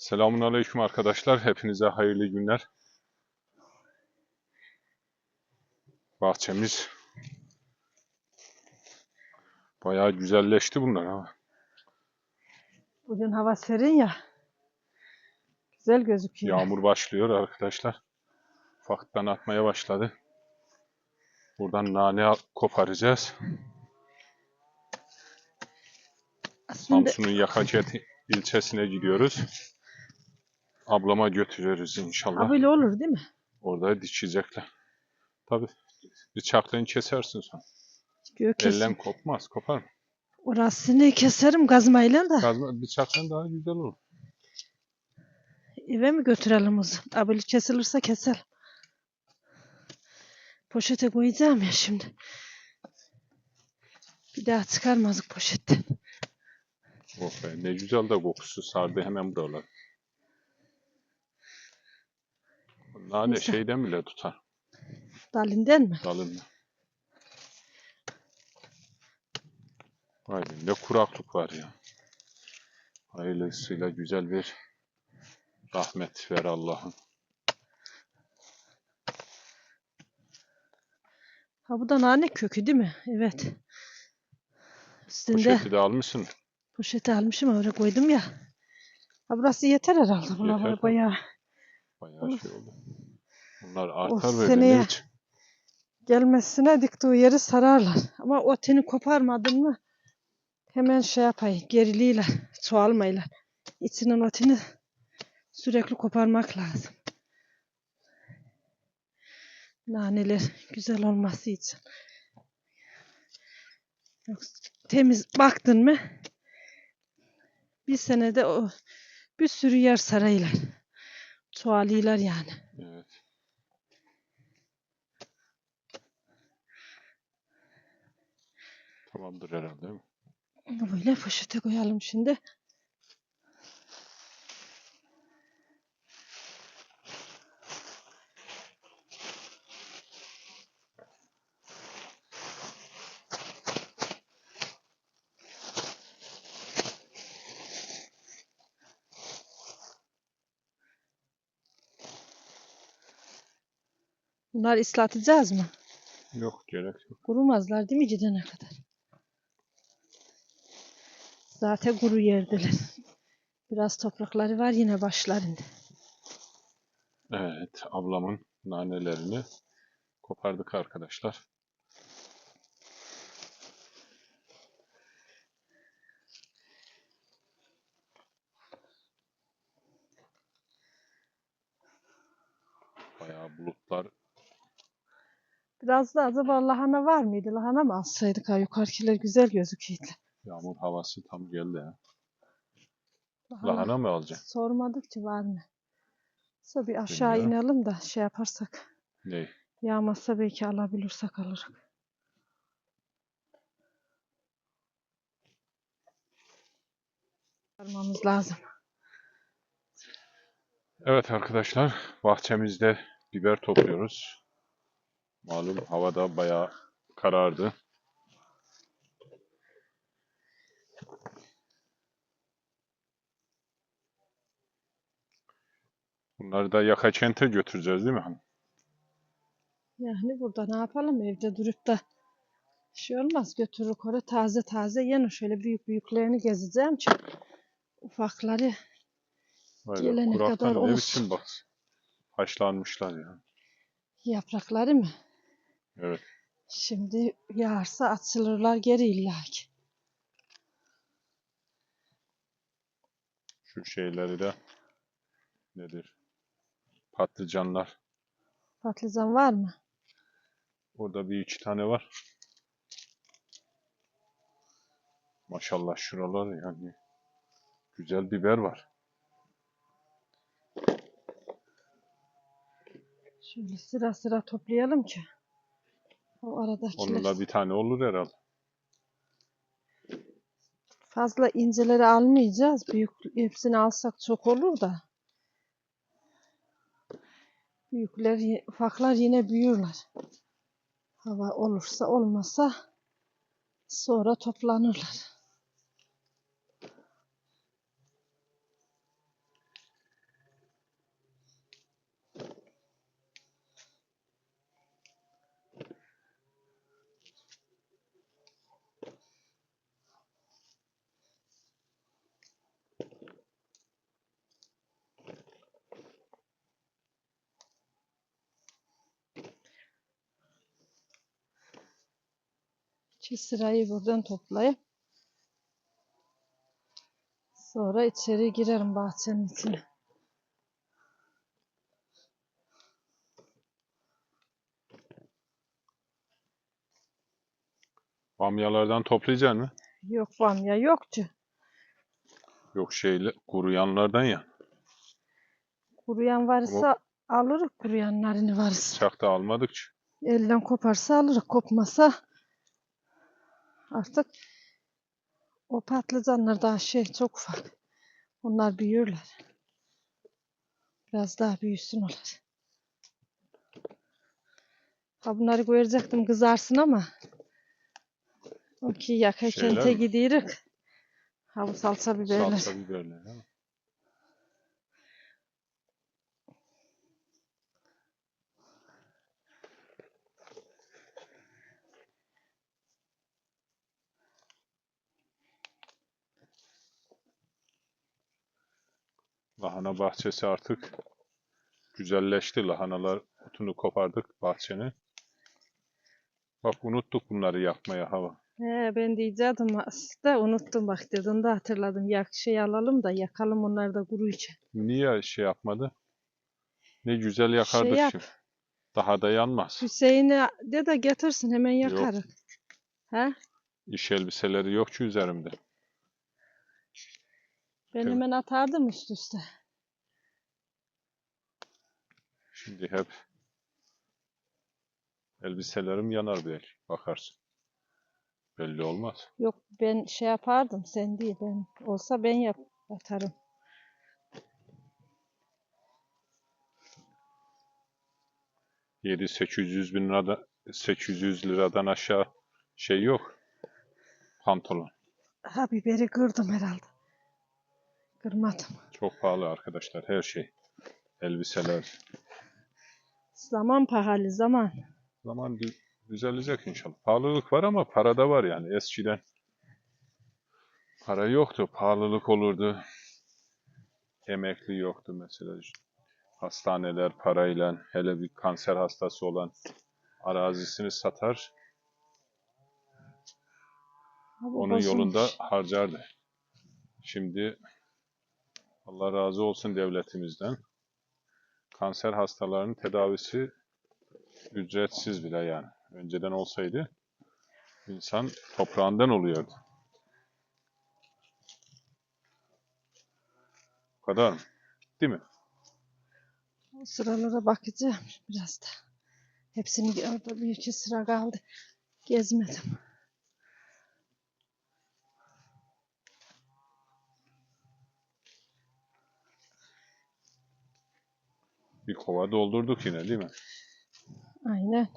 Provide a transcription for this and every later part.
Selamun Aleyküm arkadaşlar. Hepinize hayırlı günler. Bahçemiz bayağı güzelleşti bunlar ha. Bugün hava serin ya. Güzel gözüküyor. Yağmur başlıyor arkadaşlar. Ufaktan atmaya başladı. Buradan nane koparacağız. Aslında Samsun'un Yakacet ilçesine gidiyoruz. Ablama götürüyoruz inşallah. ha böyle olur değil mi? Orada dikecekler. Tabii bıçakla kesersin sen. Ellen kopmaz, kopar mı? Orasını keserim gazmayla da. Kazma, bıçakla daha güzel olur. Eve mi götürelim o zaman? Böyle kesilirse keselim. Poşete koyacağım ya şimdi. Bir daha çıkarmazdık poşetten. Oh be, ne güzel de kokusu sardı hemen buralar. Nane Neyse. şeyden bile tutar Dalinden mi? dalında. Vay be, ne kuraklık var ya. Hayırlısıyla güzel bir rahmet ver Allah'ım. Ha bu da nane kökü değil mi? Evet. Üstünde Poşeti de almışsın. poşete almışım öyle koydum ya. Ha burası yeter herhalde. Bunlar Yeter. bayağı Bayağı şey oldu. Bunlar O artar böyle seneye- gelmesine diktiği yeri sararlar. Ama o teni koparmadın mı hemen şey yapayım geriliğiyle çoğalmayla. İçinin otini sürekli koparmak lazım. Naneler güzel olması için. Temiz baktın mı bir senede o bir sürü yer saraylar. Çoğalıyorlar yani. Evet. Tamamdır herhalde böyle poşete koyalım şimdi. Bunlar ıslatacağız mı? Yok gerek yok. Kurumazlar değil mi gidene kadar? Zaten kuru yerdiler. Biraz toprakları var yine başlarında. Evet, ablamın nanelerini kopardık arkadaşlar. Bayağı bulutlar Biraz da acaba lahana var mıydı? Lahana mı alsaydık ha? Yukarıkiler güzel gözüküyordu. Yağmur havası tam geldi ya. Lahana, Lahana mı alacaksın? Sormadık ki var mı? Sonra bir aşağı Bilmiyorum. inelim de şey yaparsak. Ne? Yağmazsa belki alabilirsek alırız. Almamız lazım. Evet arkadaşlar, bahçemizde biber topluyoruz. Malum havada bayağı karardı. Bunları da Yakaçent'e götüreceğiz değil mi hanım? Yani burada ne yapalım evde durup da şey olmaz götürür oraya taze taze yeni şöyle büyük büyüklerini gezeceğim çünkü ufakları Vay Gelene kuraklar kadar ne olsun. biçim bak. Haşlanmışlar ya. yaprakları mı? Evet. Şimdi yağarsa açılırlar geri illaki. Şu şeyleri de nedir? Patlıcanlar. Patlıcan var mı? Orada bir iki tane var. Maşallah şuralar yani güzel biber var. Şöyle sıra sıra toplayalım ki. O aradakiler Onunla bir tane olur herhalde. fazla inceleri almayacağız. Büyük hepsini alsak çok olur da. Büyükler, ufaklar yine büyürler. Hava olursa olmasa sonra toplanırlar. Şu sırayı buradan toplayıp sonra içeri girerim bahçenin içine. Bamyalardan toplayacaksın mı? Yok bamya yoktu. Yok şeyle kuruyanlardan ya. Kuruyan varsa alırız kuruyanlarını varsa. Bıçak da almadık. Elden koparsa alırız. Kopmasa artık o patlıcanlar daha şey çok ufak. Onlar büyürler. Biraz daha büyüsün onlar. Ha bunları koyacaktım kızarsın ama o ki yaka Şeyler kente mi? gidiyoruz. Ha bu salça biberler. Salça biberler. ha. Lahana bahçesi artık güzelleşti. Lahanalar otunu kopardık bahçenin. Bak unuttuk bunları yapmaya hava. He, ben diyecektim aslında unuttum bak dedin de hatırladım. Yak şey alalım da yakalım onları da kuru için. Niye şey yapmadı? Ne güzel yakardık Şey yap. şimdi. Daha da yanmaz. Hüseyin'e de de getirsin hemen Yok. yakarız. He? İş elbiseleri yok ki üzerimde. Ben hemen atardım üst üste. Şimdi hep elbiselerim yanar belki. Bakarsın. Belli olmaz. Yok ben şey yapardım sen değil ben. Olsa ben yap atarım. Yedi 800 bin liradan 800 liradan aşağı şey yok. Pantolon. Ha biberi kırdım herhalde. Kırmadım. Çok pahalı arkadaşlar her şey. Elbiseler. Zaman pahalı zaman. Zaman dü- düzelecek inşallah. Pahalılık var ama para da var yani. Eskiden para yoktu. Pahalılık olurdu. Emekli yoktu mesela. Hastaneler parayla hele bir kanser hastası olan arazisini satar. Onun yolunda harcardı. Şimdi Allah razı olsun devletimizden. Kanser hastalarının tedavisi ücretsiz bile yani. Önceden olsaydı insan toprağından oluyordu. Bu kadar mı? Değil mi? Sıralara bakacağım biraz da. Hepsini orada bir iki sıra kaldı. Gezmedim. Bir kova doldurduk yine değil mi? Aynen.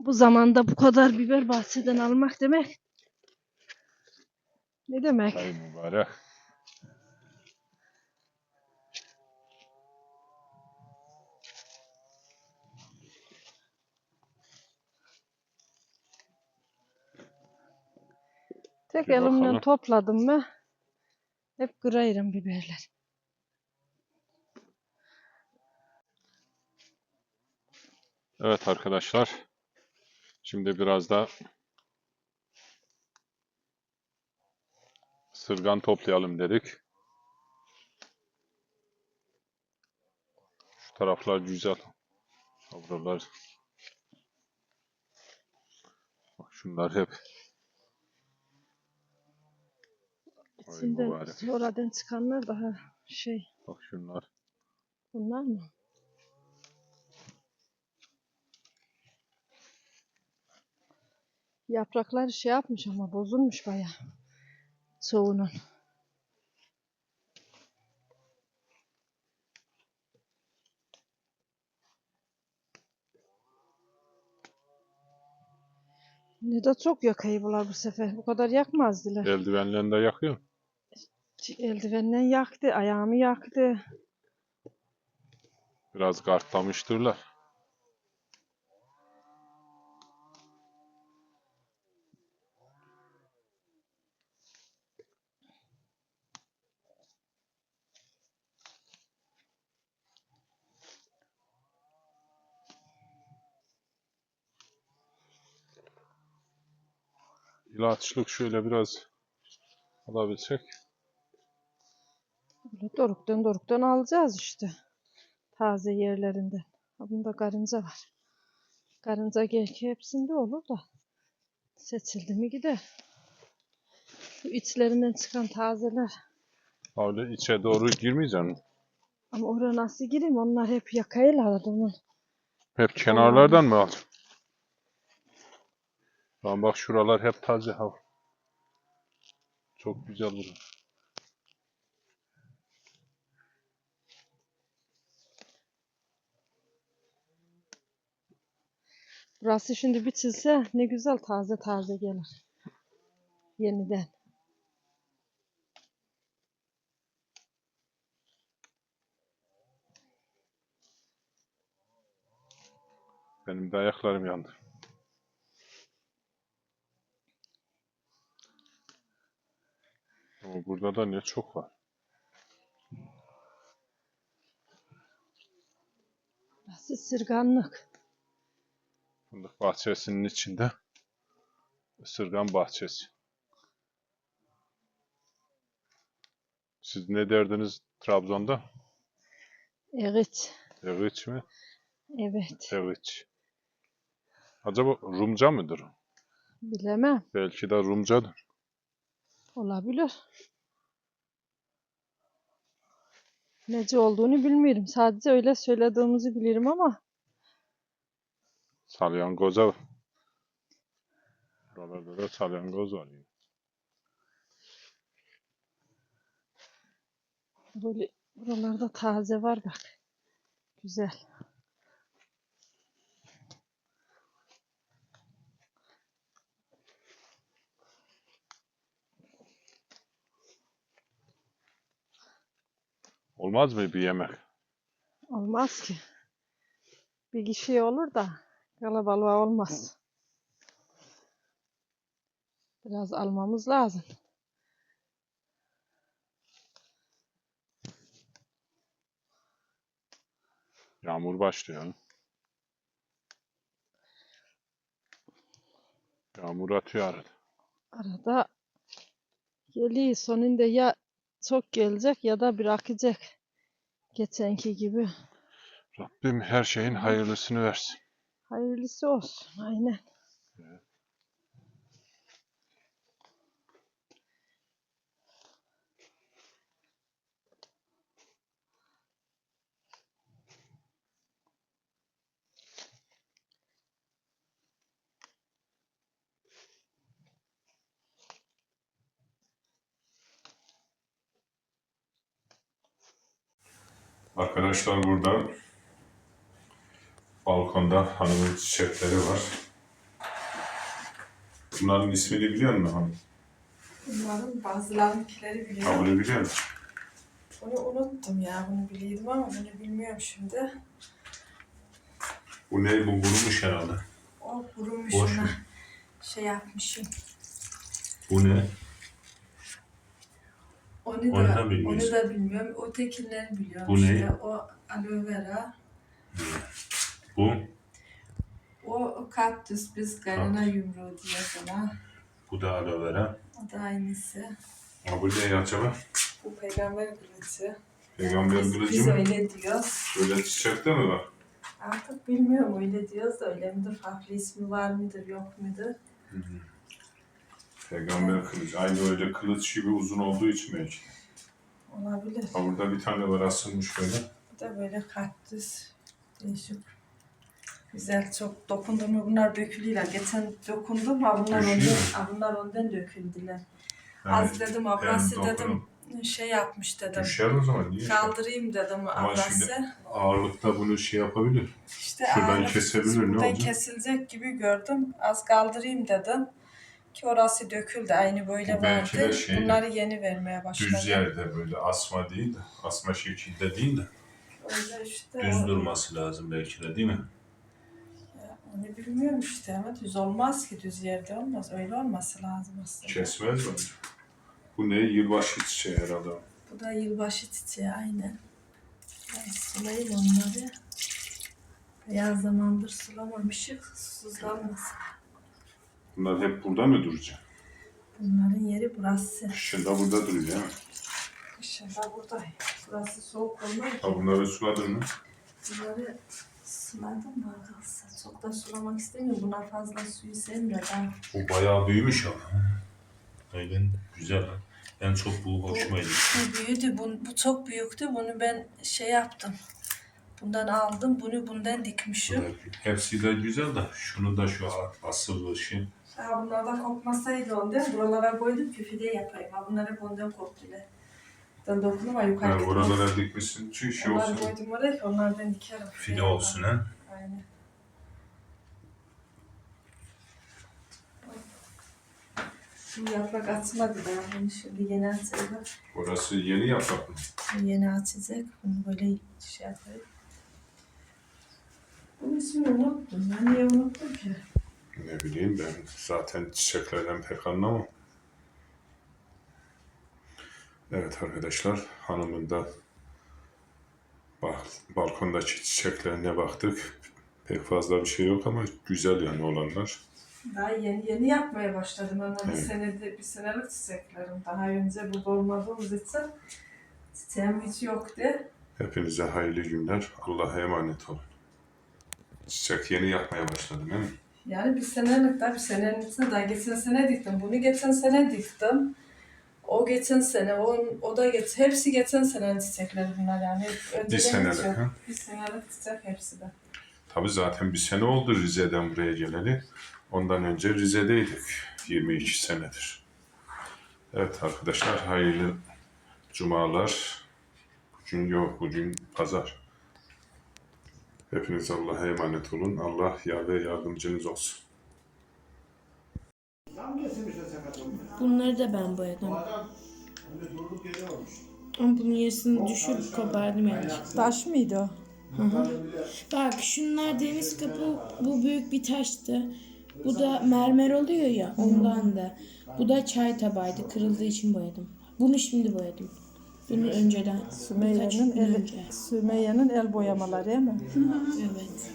Bu zamanda bu kadar biber bahçeden almak demek ne demek? Ay mübarek. Tek Bir elimle bakalım. topladım mı hep kırarım biberler. Evet arkadaşlar. Şimdi biraz da sırgan toplayalım dedik. Şu taraflar güzel. Buralar. Bak şunlar hep. İçinden sonradan çıkanlar daha şey Bak şunlar. bunlar mı? Yaprakları şey yapmış ama bozulmuş bayağı. Çoğunun. Ne de çok yakayı bular bu sefer. Bu kadar yakmazdılar. Eldivenlerini de yakıyor. Eldivenden yaktı, ayağımı yaktı. Biraz kartlamıştırlar. İlaçlık şöyle biraz alabilsek. Böyle doruktan doruktan alacağız işte. Taze yerlerinden. Bunda karınca var. Karınca gerki hepsinde olur da. Seçildi mi gider. Şu içlerinden çıkan tazeler. Öyle içe doğru girmeyeceksin. Ama oraya nasıl gireyim? Onlar hep yakayla adamın. Hep kenarlardan mı al? Lan bak şuralar hep taze hava. Çok güzel burası. Burası şimdi biçilse ne güzel taze taze gelir. Yeniden. Benim de ayaklarım yandı. Ama burada da ne çok var. Burası sırganlık. Fındık bahçesinin içinde ısırgan bahçesi. Siz ne derdiniz Trabzon'da? Evet. Eğiç mi? Evet. Eğiç. Acaba Rumca mıdır? Bilemem. Belki de Rumcadır. Olabilir. Nece olduğunu bilmiyorum. Sadece öyle söylediğimizi bilirim ama Salyangoza. Buralarda da salyangoz var. yani. böyle buralarda taze var bak. Güzel. Olmaz mı bir yemek? Olmaz ki. Bir kişi olur da kalabalığa olmaz. Biraz almamız lazım. Yağmur başlıyor. Yağmur atıyor arada. Arada geliyor. Sonunda ya çok gelecek ya da bırakacak. Geçenki gibi. Rabbim her şeyin hayırlısını versin. Hayırlısı olsun. Aynen. Arkadaşlar burada balkonda hanımın çiçekleri var. Bunların ismini biliyor musun hanım? Bunların bazılarınkileri Ha, biliyorum. bunu biliyor musun? Bunu unuttum ya. Bunu biliyordum ama bunu bilmiyorum şimdi. Bu ne? Bu kurumuş herhalde. O kurumuş Boş mu? şey yapmışım. Bu ne? Onu Onu da, da bilmiyorsun. onu da bilmiyorum. O tekileri biliyorum. Bu ne? işte. O aloe vera. Bu? O kaktüs biz karına yumruğu diye sana. Bu da aloe vera. O da aynısı. Ha, bu ne acaba? Bu peygamber kılıcı. Peygamber Biz, kılıcı biz mı? öyle diyoruz. Böyle çiçekte mi var? Artık bilmiyorum öyle diyoruz da öyle midir? Farklı ismi var mıdır yok mudur? Peygamber kılıcı. Aynı öyle kılıç gibi uzun olduğu için belki. Olabilir. Ha, burada bir tane var asılmış böyle. Bu da böyle kaktüs. Değişik. Güzel çok dokundum mu bunlar dökülüyorlar. Geçen dokundum ha bunlar Düşüyor ondan, mu? ha bunlar ondan döküldüler. Yani Az dedim ablası yani dedim şey yapmış dedim. Düşer o zaman. Niye? Kaldırayım dedim Ama ablası. Ağırlıkta bunu şey yapabilir. İşte Şuradan ağırlık kesebilir, ne buradan olacak? kesilecek gibi gördüm. Az kaldırayım dedim. Ki orası döküldü. Aynı böyle belki de vardı. şey- Bunları yeni vermeye başladı. Düz yerde böyle asma değil de, asma şekilde değil de Öyle işte. düz durması lazım belki de değil mi? Onu bilmiyorum işte ama düz olmaz ki düz yerde olmaz. Öyle olması lazım aslında. Kesmez mi? Bu ne? Yılbaşı çiçeği herhalde. Bu da yılbaşı çiçeği aynen. Ben sulayayım onları. Beyaz zamandır sulamamışık. Susuzlanmasın. Bunlar hep burada mı duracak? Bunların yeri burası. Kışında burada duruyor değil mi? Dışarıda burada. Burası soğuk olmaz. Ha bunları suladın mı? Bunları suladım kalsa? Çok da sulamak istemiyorum. Bunlar fazla suyu sevmiyor. Ben Bu bayağı büyümüş ama. Aynen güzel. Ben çok bu hoşuma gitti. Bu büyüdü. Bu, bu çok büyüktü. Bunu ben şey yaptım. Bundan aldım. Bunu bundan dikmişim. Hepsi de güzel de şunu da şu asıl şey. Ha, bunlardan kopmasaydı ondan. Buralara koydum ki fide yapayım. Ha, bunlar hep ondan koptular. Ben dokundum ama yukarı Ha, gitmez. buralara dikmişsin. Çünkü şey Onları olsun. koydum oraya ki onlardan dikerim. Fide olsun ha. Aynen. Şimdi yaprak açmadı daha. Bunu şimdi yeni açacak. Orası yeni yaprak mı? Yeni açacak. Bunu böyle şey yapayım. Bunun ismini unuttum. Ben niye unuttum ki? Ne bileyim ben zaten çiçeklerden pek anlamam. Evet arkadaşlar hanımın da bak, balkondaki çiçeklerine baktık. Pek fazla bir şey yok ama güzel yani olanlar. Daha yeni yeni yapmaya başladım ama bir senede bir senelik çiçeklerim. Daha önce bu olmadığımız için çiçeğim hiç yoktu. Hepinize hayırlı günler. Allah'a emanet olun. Çiçek yeni yapmaya başladım değil mi? Yani bir senelik daha bir senenin içinde daha geçen sene diktim. Bunu geçen sene diktim. O geçen sene, o, o da geç, hepsi geçen senenin çiçekleri bunlar yani. Önceden hiç senelik, yok. ha? Bir senelik çiçek hepsi de. Tabii zaten bir sene oldu Rize'den buraya geleli. Ondan önce Rize'deydik. 22 senedir. Evet arkadaşlar hayırlı cumalar. Bugün yok, bugün pazar. Hepiniz Allah'a emanet olun. Allah yar ve yardımcınız olsun. Bunları da ben boyadım. Ama bunun yarısını düşürüp kopardım yani. Taş mıydı o? Bak şunlar deniz kapı, bu büyük bir taştı. Bu da mermer oluyor ya ondan da. Bu da çay tabağıydı kırıldığı için boyadım. Bunu şimdi boyadım. Bunu önceden. Sümeyye'nin el, önce. Sümeyye'nin el boyamaları değil mi? Evet.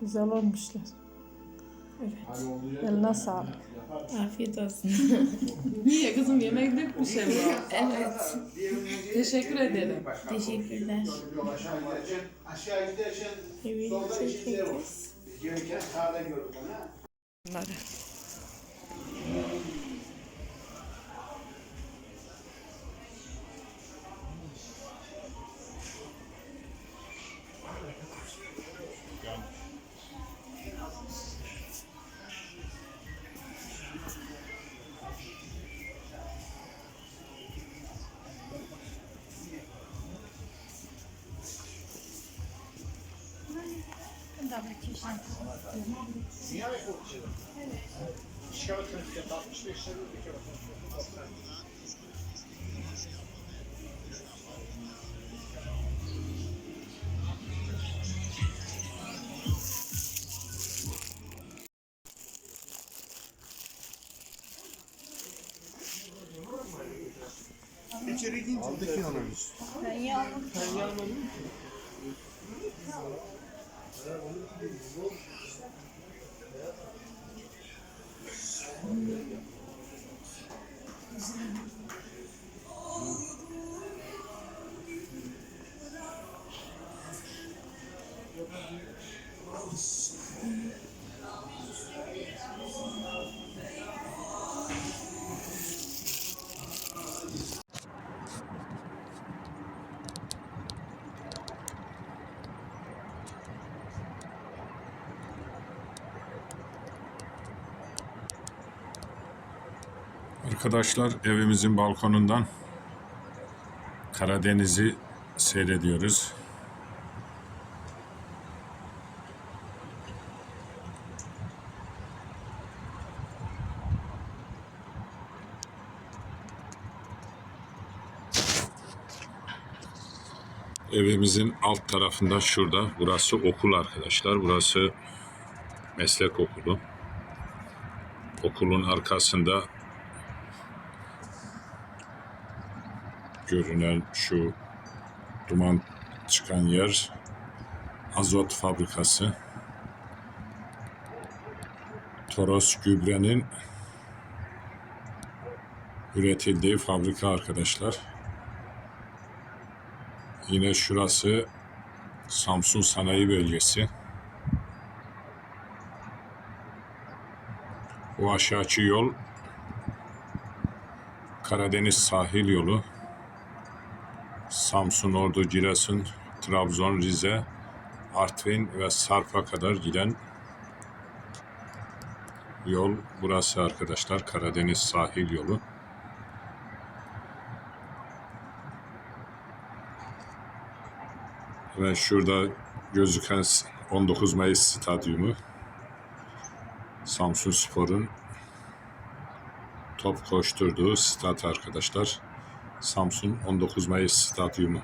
Güzel olmuşlar. Evet. Eline sağlık. Afiyet olsun. Niye kızım yemek dökmüş Emre? evet. Teşekkür ederim. Teşekkürler. Aşağı giderken Evet. solda içinde var. Gelirken sağda gördüm bana. Bunları. tabletçi işte. Dünya rekoru çizim. Evet. Şikayet etmişti. 65 yıllık bir kere. İçeri gidince aldık yanımız. Sen yanmadın. Sen yanmadın mı? Ben onu biliyorum. Arkadaşlar evimizin balkonundan Karadeniz'i seyrediyoruz. Evimizin alt tarafında şurada. Burası okul arkadaşlar. Burası meslek okulu. Okulun arkasında görünen şu duman çıkan yer azot fabrikası. Toros gübrenin üretildiği fabrika arkadaşlar. Yine şurası Samsun Sanayi Bölgesi. Bu aşağıki yol Karadeniz sahil yolu. Samsun, Ordu, Giresun, Trabzon, Rize, Artvin ve Sarp'a kadar giden yol burası arkadaşlar. Karadeniz sahil yolu. Ve şurada gözüken 19 Mayıs stadyumu. Samsun Spor'un top koşturduğu stat arkadaşlar. Samsun 19 Mayıs stadyumu.